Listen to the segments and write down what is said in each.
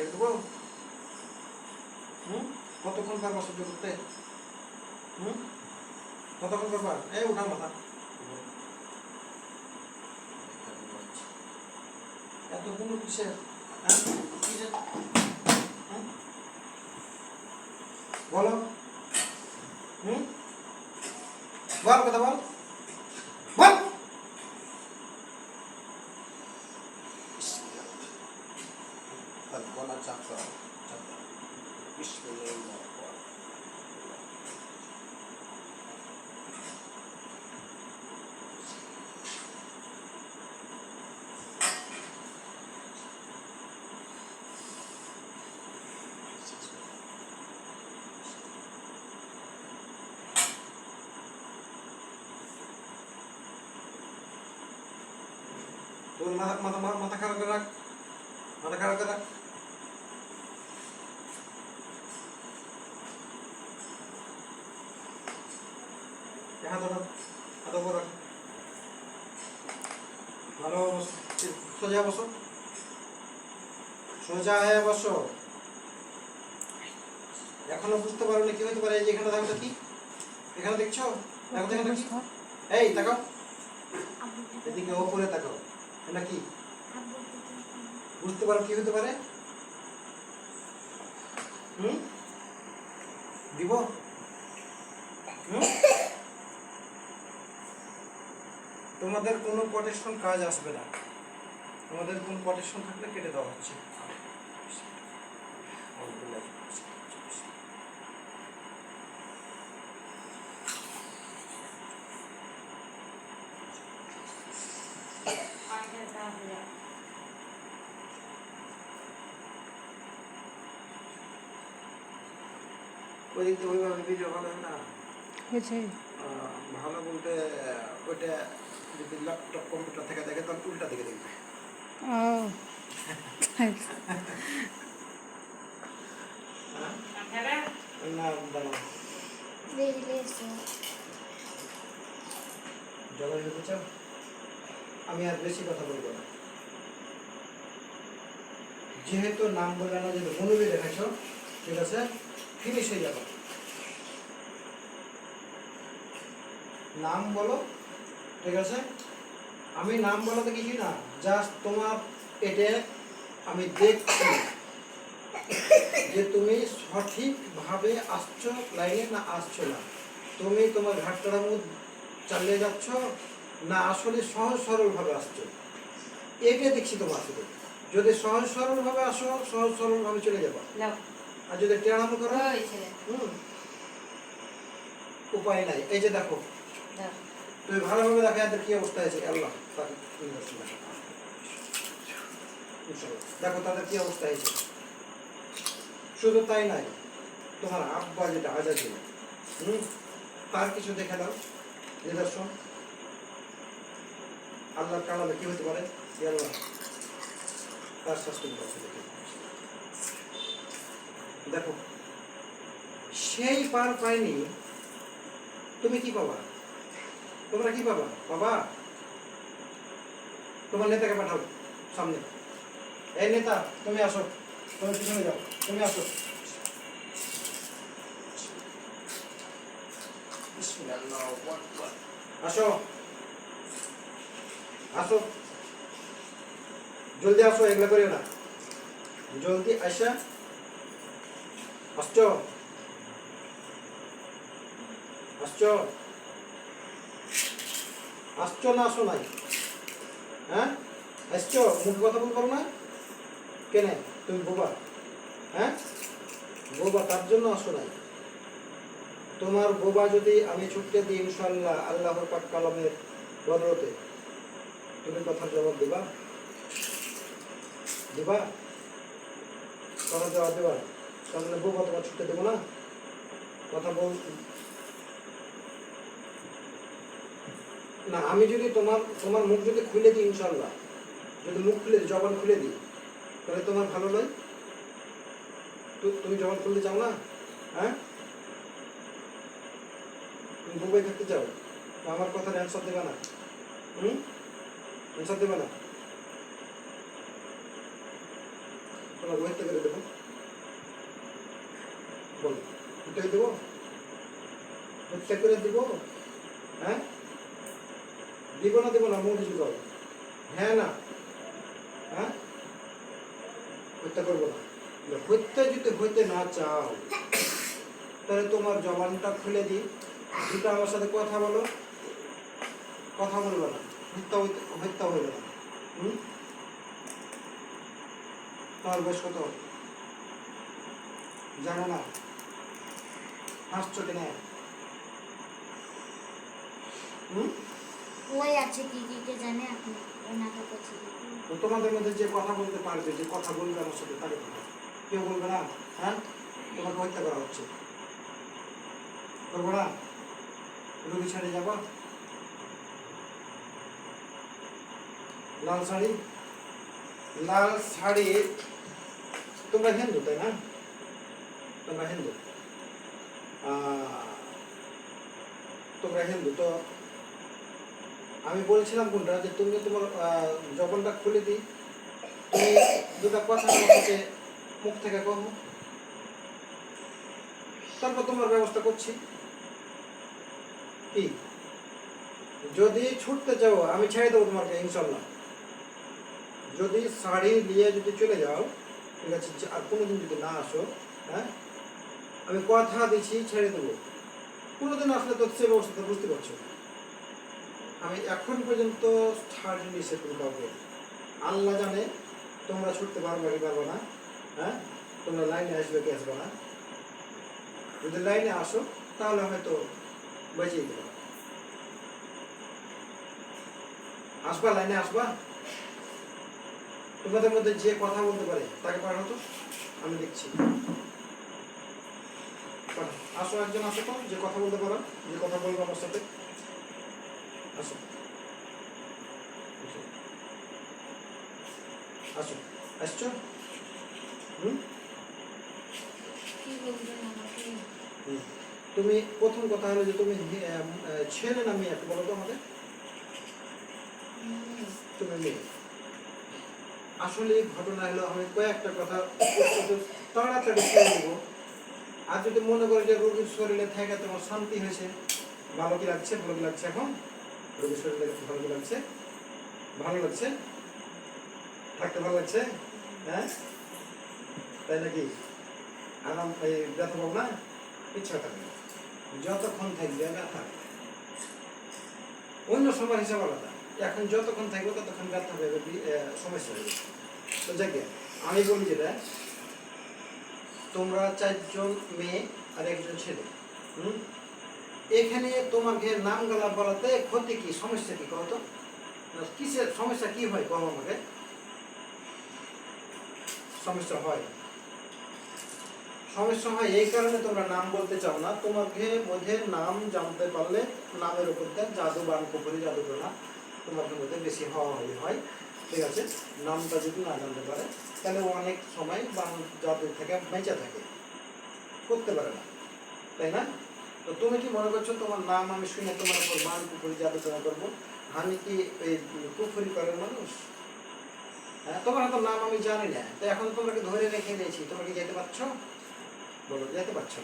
ছেড়ে দেবো। হুম? কতক্ষণ পারবা সহ্য করতে হুম? কতক্ষণ পারবা এই উঠা মাথা। এতগুলো কিসের? হ্যাঁ? বলো। হুম? বল কথা বল। বল, বলা চাপ করা চাপ করা বিসমিল্লাহ তোর মাথা মাথা মাথা- মাথা খারাপ করে রাখ মাথা খারাপ করে রাখ এ হাত ওঠো হাত ভালো, সোজা বসো। সোজা হয়ে বসো। এখনও বুঝতে পারো না কি হতে পারে, যে এখানে দেখো কি? এখানে দেখছ? দেখো এখানে কি এই তাকাও এদিকে ওপরে তাকাও এটা কি? বুঝতে পারো কি হতে পারে হুম দিব হুম? তোমাদের কোনো প্রোটেকশন কাজ আসবে না। তোমাদের কোনো প্রোটেকশন থাকলে কেটে দেওয়া হচ্ছে। ওই দিক দিয়ে ওইভাবে ভিডিও ভালো না? আহ, ভালো বলতে আহ, ওইটা যদি ল্যাপটপ কম্পিউটার থেকে দেখে উল্টা দিকে দেখবে। ও। আমি আর বেশি কথা বলব না। যেহেতু নাম বললে না যদি মনোবি দেখাইছ ঠিক আছে? ফিনিশ হয়ে যাবে। নাম বলো ঠিক আছে? আমি নাম বলাতে কিছুই না জাস্ট তোমার এটা আমি দেখছি যে তুমি সঠিকভাবে আসছো লাইনে না আসছো না। তুমি তোমার ঘাটটার মুখ চালিয়ে যাচ্ছ না আসলে সহজ সরলভাবে আসছো। এটা দেখছি তোমার শুধু যদি সহজ সরলভাবে আসো সহজ সরলভাবে চলে যাব। আর যদি টেরামো করো হুম। উপায় নাই। এই যে দেখো। তুমি ভালোভাবে দেখা এদের কি অবস্থা আছে আল্লাহ। দেখো তাদের কি অবস্থা হয়েছে। শুধু তাই নাই তোমার আব্বা যেটা ছিল হুম? তার কিছু দেখে দাও নিদর্শন। আল্লাহর কালামে কি হতে পারে? আল্লাহ, তার শাস্তি দেখো, সেই পার পায়নি, তুমি কি পাবা? তোমরা কি পাবা বাবা, তোমার নেতাকে পাঠাও, সামনে। এই নেতা, তুমি আসো। তুমি পিছনে যাও, তুমি আসো। আসো। আসো। জলদি আসো, এগুলো করে না। জলদি আসা আসছো? আসছো? আসছো না আসো নাই? হ্যাঁ? আসছো? মুখে কথা বলতে পারো না? কেনে? তুমি বোবা? হ্যাঁ? বোবা, তার জন্য আসো নাই। তোমার বোবা যদি আমি ছুটতে দিই ইনশাল্লাহ আল্লাহর পাক কালামের বদলতে। তুমি কথার জবাব দিবা? দিবা? কথার জবাব দিবা? তাহলে বোবা তোমার ছুটতে দেবো না? কথা বল না, আমি যদি তোমার তোমার মুখ যদি খুলে দিই ইনশাল্লাহ যদি মুখ খুলে জবান খুলে দিই, তাহলে তোমার ভালো নয়? তুমি জবান খুলতে চাও না? হ্যাঁ? তুমি মুম্বাই থাকতে চাও? আমার কথার অ্যান্সার দেবে না। হুম? অ্যান্সার দেবে না? তোমাকে হত্যা করে দেবো। বল দেবো? হত্যা করে দিব? হ্যাঁ? দিব না দিব না, মুখ কিছু করো হ্যাঁ না। হ্যাঁ? হত্যা করব না। হত্যা যদি হইতে না চাও, তাহলে তোমার জবানটা খুলে দিই। দুটো আমার সাথে কথা বলো। কথা বলব না। হত্যা হত্যা হইবে না। তোমার বয়স কত? জানো না। হাসছো কিনা? হুম? ওই আছে কি কি কে জানে আপনি নাটক করছে তো তোমাদের মধ্যে যে কথা বলতে পারবে, যে কথা বলবে আমার সাথে, তাকে কেউ বলবে না? হ্যাঁ? তোমাকে হত্যা করা হচ্ছে। করব না? রুগী ছেড়ে যাব? লাল শাড়ি? লাল শাড়ি তোমরা হিন্দু, তাই না? তোমরা হিন্দু। তোমরা হিন্দু, তো আমি বলছিলাম কোনটা যে তুমি তোমার জবানটা খুলে দিই। তুমি দুটা কথা সাথে মুখ থেকে কহো তারপর তোমার ব্যবস্থা করছি। কি? যদি ছুটতে চাও, আমি ছেড়ে দেবো তোমাকে ইনশাল্লাহ যদি শাড়ি নিয়ে যদি চলে যাও, ঠিক আছে আর কোনোদিন যদি না আসো হ্যাঁ আমি কথা দিচ্ছি, ছেড়ে দেবো। কোনোদিন আসলে তো সে ব্যবস্থা বুঝতে পারছ আমি এখন পর্যন্ত ছাড়িনি সে কোনো আল্লাহ জানে তোমরা ছুটতে পারবে কি পারবে না হ্যাঁ? তোমরা লাইনে আসবে কি আসবে না। যদি লাইনে আসো, তাহলে হয়তো বেঁচে দেবো আসবা, লাইনে আসবা। তোমাদের মধ্যে যে কথা বলতে পারে, তাকে পাঠাও তো। আমি দেখছি। আসো, একজন আসো তো, যে কথা বলতে পারো, যে কথা বলব আমার সাথে। আসো। আসো। আসো। আসছো? হুম। তুমি প্রথম কথা হলো যে তুমি ছেলে না মেয়ে একটু বলো তো হুম, তুমি মেয়ে। আসলে ঘটনা হলো আমি কয়েকটা কথা তাড়াতাড়ি ছেড়ে দেবো আর যদি মনে করো যে রোগীর শরীরে থেকে তোমার শান্তি হয়েছে ভালো কি লাগছে ভালো কি লাগছে এখন? ভালো লাগছে। থাকতে ভালো লাগছে? হ্যাঁ? তাই নাকি? আরাম, এই ব্যথা পাবো না ইচ্ছা থাকবে। যতক্ষণ থাকবে ব্যথা। অন্য সময় হিসাব আলাদা। এখন যতক্ষণ থাকবে ততক্ষণ ব্যথা হবে সমস্যা হবে। তো যাকে আমি বলি যেটা, তোমরা চারজন মেয়ে আর একজন ছেলে, হুম? এখানে তোমাকে নাম গলা বলাতে ক্ষতি কি? সমস্যা কি কত কিসের সমস্যা কি হয় কম আমাকে? সমস্যা হয়। সমস্যা হয় এই কারণে তোমরা নাম বলতে চাও না। তোমাকে মধ্যে নাম জানতে পারলে নামের উপর দেন জাদু বান পুকুরি জাদু না তোমাদের মধ্যে বেশি হওয়া হয় হয়। ঠিক আছে? নামটা যদি না জানতে পারে, তাহলে অনেক সময় বান জাদু থেকে বেঁচে থাকে। করতে পারে না। তাই না? তো তুমি কি মনে করছ তোমার নাম আমি শুনে তোমার উপর বান পুকুরি টনা করব? আমি কি এই পুকুরি করার মানুষ? হ্যাঁ তোমার হয়তো নাম আমি জানি না। তো এখন তোমাকে ধরে রেখে দিয়েছি। তোমরা কি যেতে পারছ? বলো, যেতে পারছ।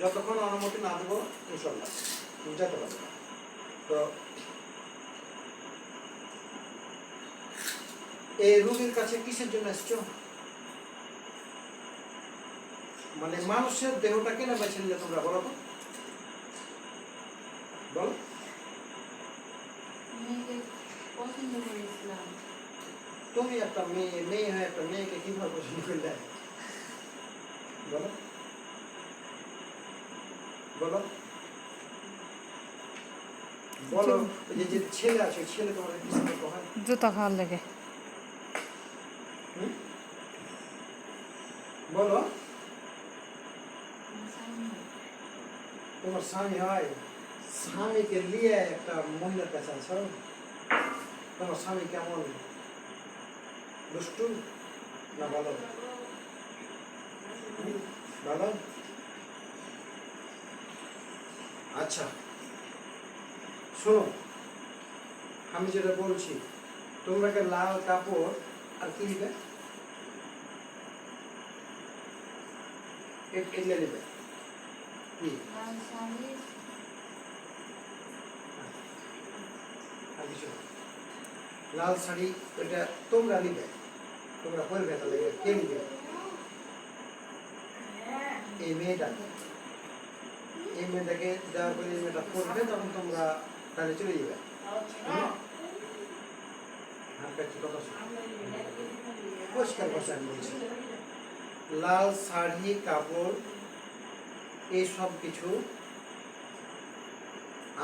যতক্ষণ অনুমতি না দেবো ইনশাল্লাহ তুমি যেতে পারবে। তো এই রুগীর কাছে কিসের জন্য এসছো? মানে মানুষের দেহটা কেন বেছে নিলে তোমরা, বলো তো? বলো মেয়েকে পছন্দ করেছিলাম তুমি একটা মেয়ে মেয়ে হয়ে একটা মেয়েকে কীভাবে পছন্দ করলে বলো বলো বলো ওই যে যে ছেলে আছে ওই ছেলে তোমার কি সম্পর্ক হয় জুতা খাওয়ার লেগে হুম? বলো আমার স্বামী। তোমার স্বামী হয় স্বামীকে নিয়ে একটা মহিলার কাছে আছো তোমার স্বামী কেমন দুষ্টু না ভালো? হুম? ভালো? আচ্ছা শোনো, আমি যেটা বলছি তোমরা একটা লাল কাপড় আর কি দিবে? এ- এগুলো নেবে কি লাল শাড়ি আর কিছু লাল শাড়ি ওইটা তোমরা নিবে। তোমরা কে নিবে? এই মেয়েটা। এই মেয়েটাকে এই মেয়েটা পড়বে তখন তোমরা তাহলে চলে যাবে। পরিষ্কার আমি বলছি। লাল শাড়ি, কাপড় এইসব কিছু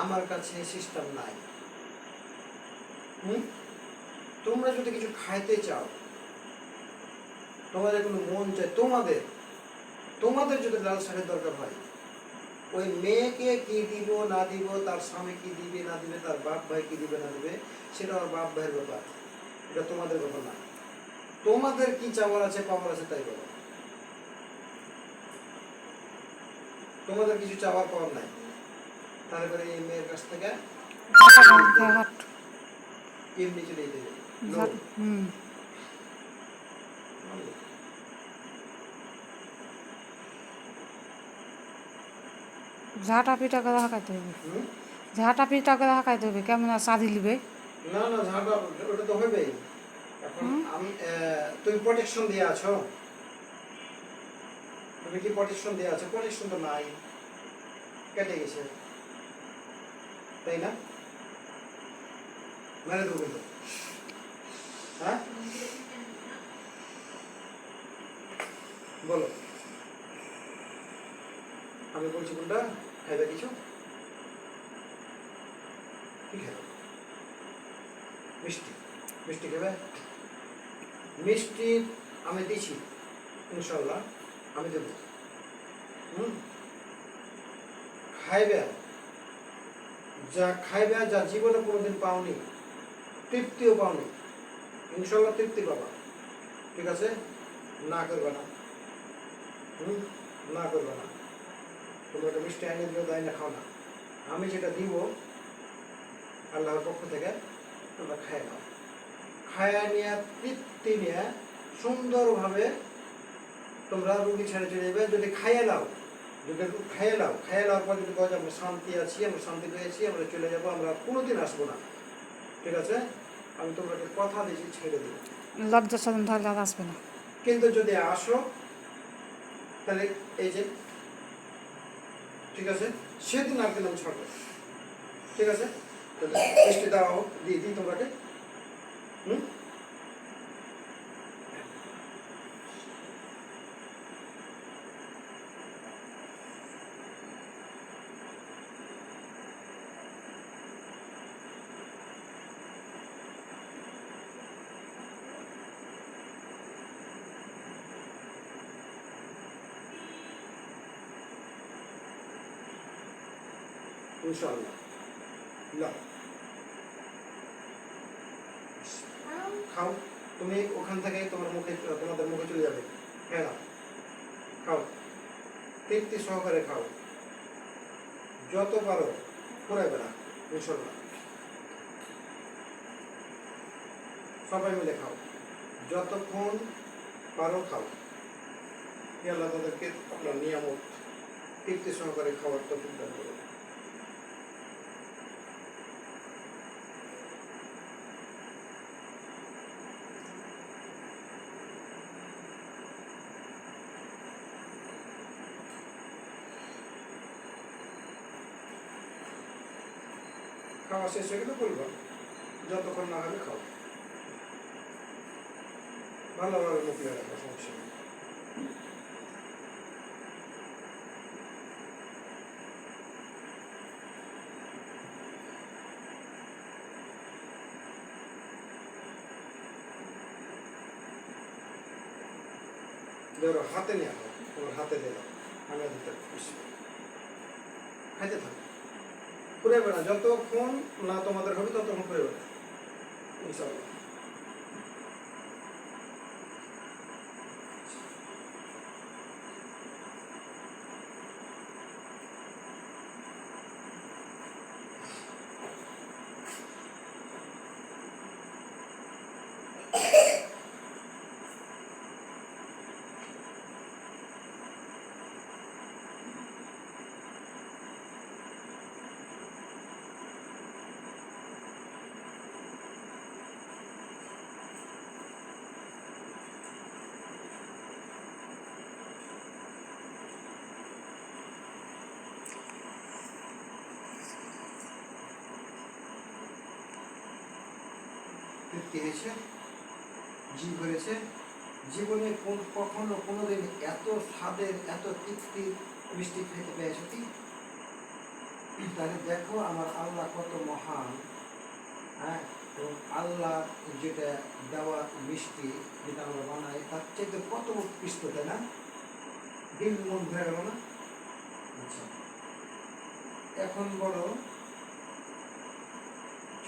আমার কাছে সিস্টেম নাই। তোমরা যদি কিছু খাইতে চাও তোমাদের কোনো মন চায় তোমাদের তোমাদের যদি লাল শাড়ির দরকার হয় ওই মেয়েকে কি দিব না দিব তার স্বামী কি দিবে না দিবে তার বাপ ভাই কি দিবে না দিবে সেটা আমার বাপ ভাইয়ের ব্যাপার এটা তোমাদের ব্যাপার না তোমাদের কি চাওয়ার আছে পাওয়ার আছে তাই বলো তোমাদের কিছু চাওয়ার পাওয়ার নাই তারপরে এই মেয়ের কাছ থেকে এমনি চলে যেতে হবে। হুম ঝাঁটা পিঠা করে হাঁকাইতে হবে। ঝাঁটা পিঠা করে হাঁকাইতে হবে কেমন আর সাদি লিবে না না ঝাঁটা ওটা তো হবেই। এখন আমি তুমি প্রোটেকশন দিয়ে আছো। তুমি কি প্রোটেকশন দিয়ে আছো? প্রোটেকশন তো নাই। কেটে গেছে। তাই না? মেরে দেবো হ্যাঁ বলো আমি বলছি কোনটা খাইবে কিছু কি খাবে মিষ্টি মিষ্টি খাবে মিষ্টি আমি দিছি ইনশাল্লাহ আমি দেব হুম খাইবে যা খাইবে যা জীবনে কোনোদিন পাওনি তৃপ্তিও পাওনি। ইনশাল্লাহ তৃপ্তি পাবা। ঠিক আছে? না করবে না। হুম? না করবে না। তোমরা একটা মিষ্টি এনে দিলেও তাই না খাও না। আমি যেটা দিব, আল্লাহর পক্ষ থেকে, তোমরা খায় নাও। খায়া নিয়ে, তৃপ্তি নিয়ে, সুন্দরভাবে তোমরা রুগী ছেড়ে চলে যাবে। যদি খাইয়ে নাও, যদি খাইয়ে নাও, খাইয়ে নেওয়ার পর যদি বলো আমরা শান্তি আছি, আমরা শান্তি পেয়েছি, আমরা চলে যাব, আমরা কোনোদিন আসব না। ঠিক আছে? আমি তোমাকে কথা দিয়েছি ছেড়ে দেবো লজ্জা সরম ধরলে আর আসবে না। কিন্তু যদি আসো তাহলে এই যে ঠিক আছে? সেদিন আর দিলাম ছাড়বো ঠিক আছে? তাহলে মিষ্টি দেওয়া হোক দিয়ে দিই তোমাকে। হুম? ইনশাআল্লাহ লাও খাও তুমি ওখান থেকে তোমার মুখে তোমাদের মুখে চলে যাবে হ্যাঁ। খাও তৃপ্তি সহকারে খাও যত পারো ফুরাইবে না ইনশাল্লাহ সবাই মিলে খাও যতক্ষণ পারো খাও আল্লাহ তাদেরকে আপনার নিয়ামত তৃপ্তি সহকারে খাওয়ার তো চিন্তা করো শেষ হয়ে গেলে বলব যতক্ষণ না হবে খাও। ভালোভাবে মুখে রাখো সমস্যা নেই ধরো হাতে নিয়ে আসো তোমার হাতে দিয়ে দাও আমি দিতে খুশি খাইতে থাকো ফুরাইবে না যতক্ষণ না তোমাদের হবে ততক্ষণ ফুরাইবে না জীব হয়েছে জীবনে কোন কখনো কোনোদিন এত স্বাদের, এত মিষ্টি খেতে পেয়েছ কি? তাহলে দেখো আমার আল্লাহ কত মহান হ্যাঁ? এবং আল্লাহ যেটা দেওয়া মিষ্টি যেটা আমরা বানাই, তার চাইতে কত উৎকৃষ্ট, তাই না? দিল মন ভরে গেল না? আচ্ছা। এখন বলো,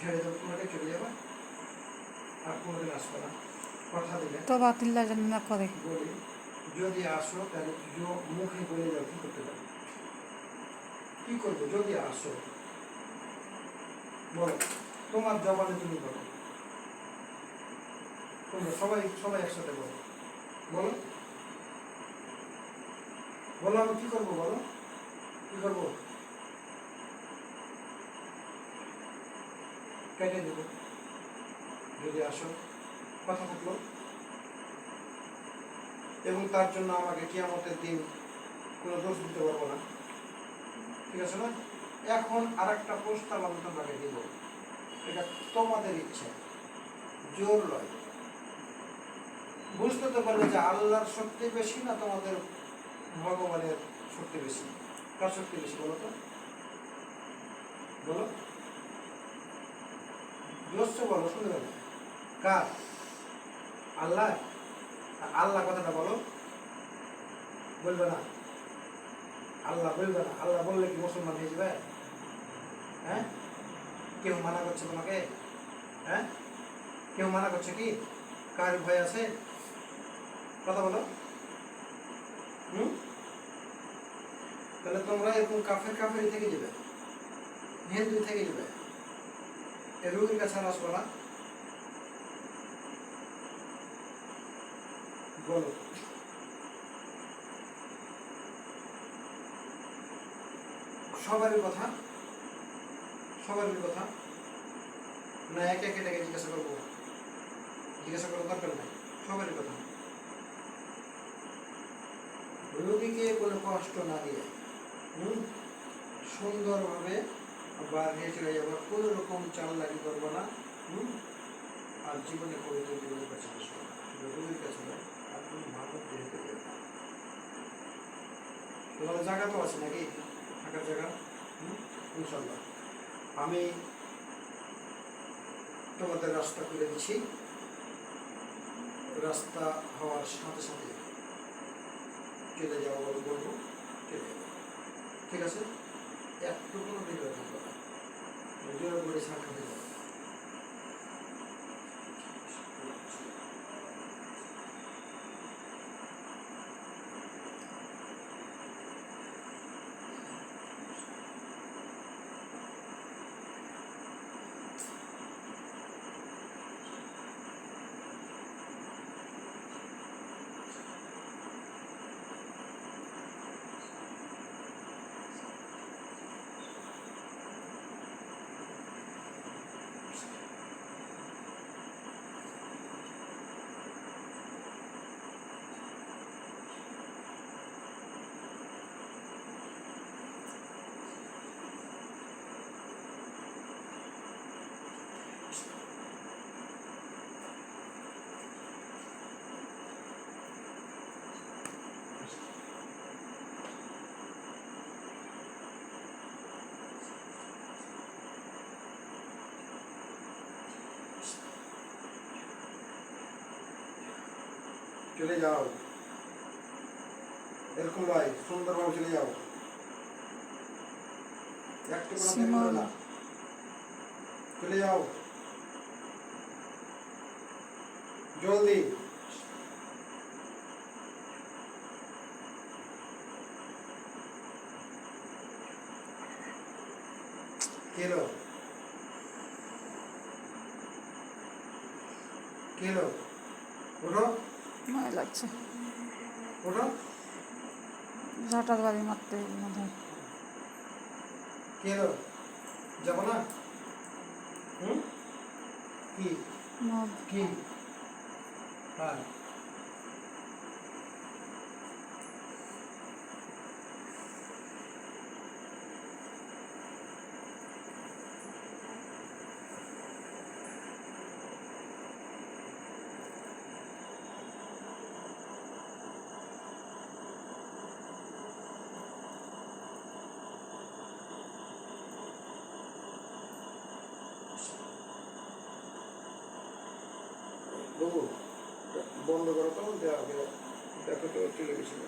ছেড়ে দেবো তোমাকে চলে যাবা আর কোনোদিন আসবে না কথা দিলে তো বাতিল্লা যেন না করে। যদি আসো তাহলে মুখে বলে যাও কি করতে পারবে। কি করবে? যদি আসো। বলো তোমার জবানে তুমি বলো। তোমরা সবাই সবাই একসাথে বলো। বলো। বলো আমি কি করব বলো? কি করব? কেটে দেবো। যদি আসো কথা থাকল এবং তার জন্য আমাকে কিয়ামতের দিন কোনো দোষ দিতে পারব না। ঠিক আছে না? এখন আর একটা প্রস্তাব আমি তোমাকে দিব। এটা তোমাদের ইচ্ছা। জোর লয়। বুঝতে তো পারবে যে আল্লাহর শক্তি বেশি না তোমাদের ভগবানের শক্তি বেশি? কার শক্তি বেশি বলো তো? বলো। বলো শুনবে না কার আল্লাহ? আল্লাহ কথাটা বলো। বলবে না। আল্লাহ বলবে না। আল্লাহ বললে কি মুসলমান হয়ে যাবে? হ্যাঁ? কেউ মানা করছে তোমাকে? হ্যাঁ? কেউ মানা করছে কি? কার ভয় আছে? কথা বলো। হুম? তাহলে তোমরা এরকম কাফের কাফেরই থেকে যাবে। হিন্দু থেকে যাবে। রুগীর কাছে আসব না। বলো সবারই কথা সবারই কথা। না, একে একে ডেকে জিজ্ঞাসা করব। জিজ্ঞাসা করার দরকার নাই, সবারই কথা। রোগীকে কোনো কষ্ট না দিয়ে, হুম, সুন্দরভাবে নিয়ে চলে যাব। কোনো রকম চাল লাগি করব না, হুম, আর জীবনে পবিত্র রোগীর কাছে রোগীর কাছে জায়গা তো আছে নাকি? থাকার জায়গা? ইনশাল্লাহ আমি তোমাদের রাস্তা করে দিচ্ছি। রাস্তা হওয়ার সাথে সাথে চলে যাওয়া বলে বলব। চলে ঠিক আছে? একটু কোনো বিরোধ থাকবে না জোর করে শাখা চলে যাও এরকম নয় সুন্দরভাবে চলে যাও একটু কোনো দেরি করো না চলে যাও জলদি কেলো কেলো ওঠো ভয় লাগছে ওঠো গাড়ি মারতে এলো যাব না কি? কি? হ্যাঁ। বন্ধ করো তখন দেওয়া দেখো তো চলে গেছিল